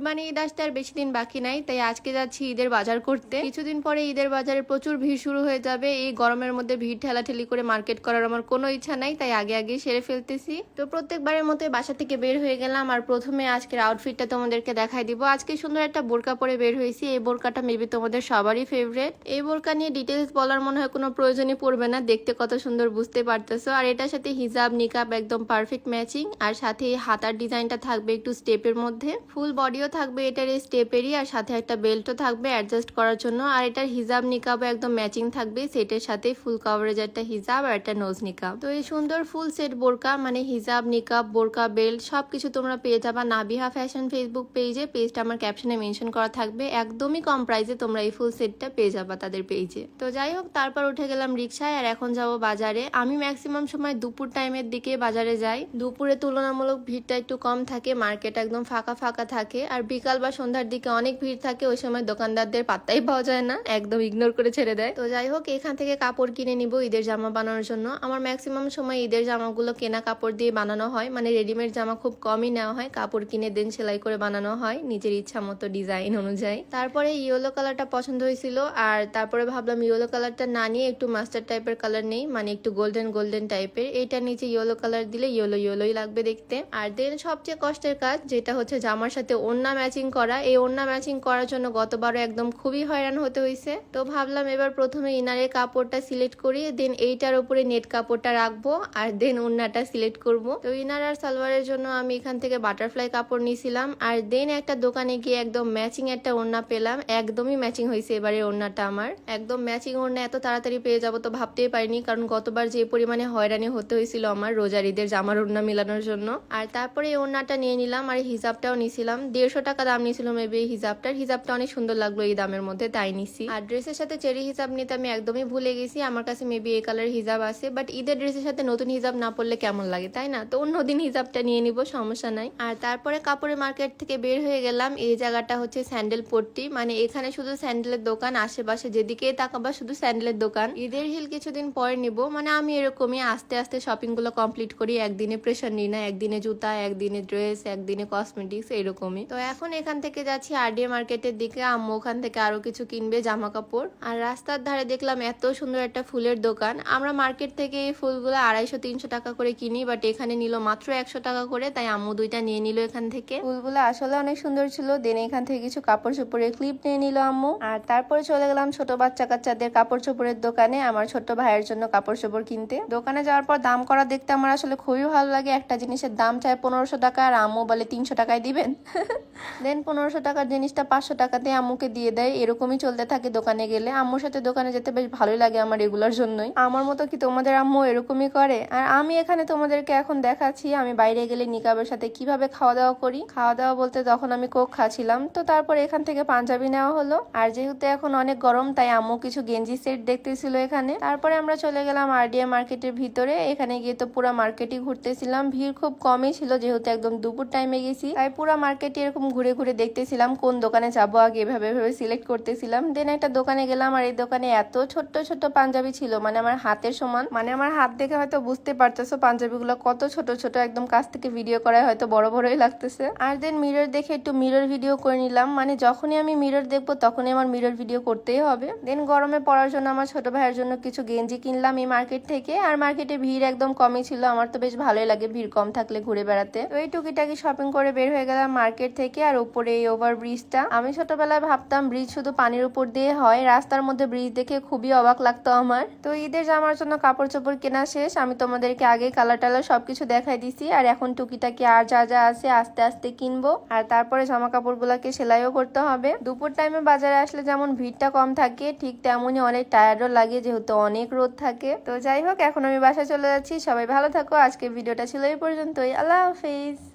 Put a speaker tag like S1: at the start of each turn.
S1: কুরবানি ঈদ আসতে আর বেশি দিন বাকি নাই, তাই আজকে যাচ্ছি ঈদের বাজার করতে। কিছুদিন পরে ঈদের বাজারে প্রচুর ভিড় শুরু হয়ে যাবে। এই গরমের মধ্যে ভিড় ঠেলাঠেলি করে মার্কেট করার আমার কোনো ইচ্ছা নাই, তাই আগে আগে সেরে ফেলতেছি। তো প্রত্যেকবারের মতো বাসা থেকে বের হয়ে গেলাম, আর প্রথমে আজকের আউটফিটটা তোমাদেরকে দেখাই দিব। আজকে সুন্দর একটা বোরকা পরে বের হয়েছি, এই বোরকাটা মেবি তোমাদের সবারই ফেভারেট এই বোরকা নিয়ে ডিটেলস বলার মনে হয় কোনো প্রয়োজনই পড়বে না, দেখতে কত সুন্দর বুঝতে পারতেছো। আর এটার সাথে হিজাব, নিকাব একদম পারফেক্ট ম্যাচিং আর সাথে হাতার ডিজাইনটা থাকবে একটু স্টেপের মধ্যে। ফুল বডিও থাকবে, এটার এই স্টেপেরই আর সাথে একটা বেল্টও থাকবে অ্যাডজাস্ট করার জন্য। আর এটার হিজাব নিকাবও একদম ম্যাচিং থাকবে, সেটের সাথে ফুল কভারেজ একটা হিজাব আর একটা নোজ নিকাব। তো এই সুন্দর ফুল সেট বোরকা মানে হিজাব নিকাব, বোরকা বেল্ট সবকিছু তোমরা পেয়ে যাবা নাবিহা ফ্যাশন ফেসবুক পেজে পেজটা আমার ক্যাপশনে মেনশন করা থাকবে। একদমই কম প্রাইসে তোমরা এই ফুল সেটটা পেয়ে যাবা তাদের পেজে তো যাই হোক, তারপর উঠে গেলাম রিক্সায় আর এখন যাব বাজারে। আমি ম্যাক্সিমাম সময় দুপুর টাইমের দিকে বাজারে যাই। দুপুরে তুলনামূলক ভিড়টা একটু কম থাকে মার্কেট একদম ফাঁকা ফাঁকা থাকে। আর বিকাল বা সন্ধ্যার দিকে অনেক ভিড় থাকে, ওই সময় দোকানদারদের পাত্তাই পাওয়া যায় না, একদম ইগনোর করে ছেড়ে দেয়। তো যাই হোক, এখান থেকে কাপড় কিনে নিব ঈদের জামা বানানোর জন্য। আমার ম্যাক্সিমাম সময় ঈদের জামাগুলো কেনা কাপড় দিয়ে বানানো হয় মানে রেডিমেড জামা খুব কমই নেওয়া হয়, কাপড় কিনে দেন সেলাই করে বানানো হয়, নিজের ইচ্ছা মতো ডিজাইন অনুযায়ী। তারপরে ইয়েলো কালারটা পছন্দ হয়েছিল, আর তারপরে ভাবলাম ইয়েলো কালারটা না নিয়ে একটু মাস্টার টাইপের কালার নেই মানে একটু গোল্ডেন গোল্ডেন টাইপের এটা নিচে ইয়েলো কালার দিলে ইয়েলো ইয়েলোই লাগবে দেখতে। আর দেন সবচেয়ে কষ্টের কাজ, যেটা হচ্ছে জামার সাথে ওড়না ম্যাচিং করা। এই ওড়না ম্যাচিং করার জন্য গতবারও একদম খুবই হয়রান হতে হয়েছে তো ভাবলাম এবার প্রথমে ইনারের কাপড়টা সিলেক্ট করি দেন এইটার উপরে নেট কাপড়টা রাখব, আর দেন ওড়নাটা সিলেক্ট করব। তো ইনার আর সালোয়ারের জন্য আমি এখান থেকে বাটারফ্লাই কাপড় নিয়েছিলাম আর দেন একটা দোকানে গিয়ে একদম ম্যাচিং একটা ওড়না পেলাম। একদমই ম্যাচিং হয়েছে এবারে ওড়নাটা আমার। একদম ম্যাচিং ওড়না এত তাড়াতাড়ি পেয়ে যাব তো ভাবতেই পারিনি, কারণ গতবার যে পরিমাণে হয়রানি হতে হয়েছিল আমার, রোজার ঈদের জামার ওড়না মেলানোর জন্য। আর তারপরে এই ওড়নাটা নিয়ে নিলাম, আর হিজাবটাও নিয়েছিলাম দেড়শো টাকা দাম নিয়েছিল মেবি এই হিজাবটার। হিজাবটা অনেক সুন্দর লাগল এই দামের মধ্যে, তাই নিছি। আর ড্রেসের সাথে চেরি হিজাব নিতে আমি একদমই ভুলে গেছি। আমার কাছে মেবি এই কালার হিজাব আছে বাট ঈদের ড্রেসের সাথে নতুন হিজাব না পরলে কেমন লাগে, তাই না? তো অন্যদিন হিজাবটা নিয়ে নিব, সমস্যা নাই। আর তারপরে কাপড়ের মার্কেট থেকে বের হয়ে গেলাম। এই জায়গাটা হচ্ছে স্যান্ডেল পট্টি। মানে এখানে শুধু স্যান্ডেলের দোকান, আশেপাশে যেদিকে তাকাবা শুধু স্যান্ডেলের দোকান। ঈদের হিল কিছুদিন পরে নিব। মানে আমি এরকমই আস্তে আস্তে শপিংগুলো কমপ্লিট করি। একদিনে প্রেশার নিই না, একদিনে জুতা, একদিনে ড্রেস একদিনে কসমেটিক্স এরকমই তো এখন এখান থেকে যাচ্ছি আরডিএ মার্কেটের দিকে। আম্মু ওখান থেকে আরও কিছু কিনবে জামা কাপড় আর রাস্তার ধারে দেখলাম এত সুন্দর একটা ফুলের দোকান। আমরা মার্কেট থেকে এই ফুলগুলো আড়াইশো, তিনশো টাকা করে কিনি বাট এখানে নিল মাত্র একশো টাকা করে, তাই আম্মু দুইটা নিয়ে নিল এখান থেকে। ফুলগুলো আসলে অনেক সুন্দর ছিল। দেন এখান থেকে কিছু কাপড় চোপড়ের ক্লিপ নিয়ে নিল আম্মু। আর তারপরে চলে গেলাম ছোট বাচ্চা কাচ্চাদের কাপড় চোপড়ের দোকানে, আমার ছোট ভাইয়ের জন্য কাপড় চোপড় কিনতে। দোকানে যাওয়ার পর দাম করা দেখতে আমার আসলে খুবই ভালো লাগে। একটা জিনিসের দাম চায় পনেরোশো টাকা, আর আম্মু বলে তিনশো টাকায় দিবেন। দেন পনেরোশো টাকার জিনিসটা পাঁচশো টাকাতে আম্মুকে দিয়ে দেয়। এরকমই চলতে থাকে দোকানে গেলে। আম্মুর সাথে দোকানে যেতে বেশ ভালোই লাগে আমার এগুলোর জন্যই। আমার মতো কি তোমাদের আম্মু এরকমই করে? আর আমি এখানে তোমাদেরকে এখন দেখাচ্ছি, আমি বাইরে গেলে নিকাবের সাথে কীভাবে খাওয়া দাওয়া করি। খাওয়া দাওয়া বলতে তখন আমি কোক খাচ্ছিলাম। তো তারপর এখান থেকে পাঞ্জাবি নেওয়া হলো। আর যেহেতু এখন অনেক গরম, তাই আম্মু কিছু গেঞ্জি সেট দেখতেছিল এখানে। তারপরে আমরা চলে গেলাম আরডিএ মার্কেটের ভিতরে। এখানে গিয়ে তো পুরো মার্কেটই ঘুরতেছিলাম। ভিড় খুব কমই ছিল, যেহেতু একদম দুপুর টাইমে গেছি। তাই পুরো মার্কেটে এরকম ঘুরে ঘুরে দেখতেছিলাম কোন দোকানে যাব আগে এভাবে এভাবে সিলেক্ট করতেছিলাম। দেন একটা দোকানে গেলাম আর এই দোকানে এত ছোট্ট ছোট্ট পাঞ্জাবি ছিল মানে আমার হাতের সমান। মানে আমার হাত দেখে হয়তো বুঝতে পারতেছো পাঞ্জাবিগুলো কত ছোট ছোট, একদম কাছ থেকে ভিডিও করায় হয়তো বড় বড়ই লাগতেছে। আর দেন মিরর দেখে একটু মিরর ভিডিও করে নিলাম মানে যখনই আমি মিরর দেখব তখনই আমার মিরর ভিডিও করতেই হবে। দেন গরমে পড়ার জন্য আমার ছোট ভাইয়ের জন্য কিছু গেঞ্জি কিনলাম এই মার্কেট থেকে, আর মার্কেটে ভিড় একদম কমই ছিল, আমার তো বেশ ভালোই লাগে ভিড় কম থাকলে ঘুরে বেড়াতে। তো এই টুকিটাকি শপিং করে বের হয়ে গেলাম মার্কেট থেকে। আর উপরে এই ওভার ব্রিজটা আমি ছোটবেলায় ভাবতাম ব্রিজ শুধু পানির উপর দিয়ে হয়। রাস্তার মধ্যে ব্রিজ দেখে খুবই অবাক লাগতো আমার। তো ঈদের জামার জন্য কাপড় চোপড় কেনা শেষ। আমি তোমাদেরকে আগে কালার টালার সবকিছু দেখাই দিছি। আর এখন টুকিটাকি আর যা যা আছে আস্তে আস্তে কিনবো। আর তারপরে জামা কাপড় গুলাকে সেলাইও করতে হবে। দুপুর টাইমে বাজারে আসলে যেমন ভিড়টা কম থাকে, ঠিক তেমনই অনেক টায়ার্ডও লাগে যেহেতু অনেক রোদ থাকে। তো যাই হোক, এখন আমি বাসায় চলে যাচ্ছি। সবাই ভালো থাকো। আজকে ভিডিওটা ছিল এই পর্যন্তই। আল্লাহ হাফিজ।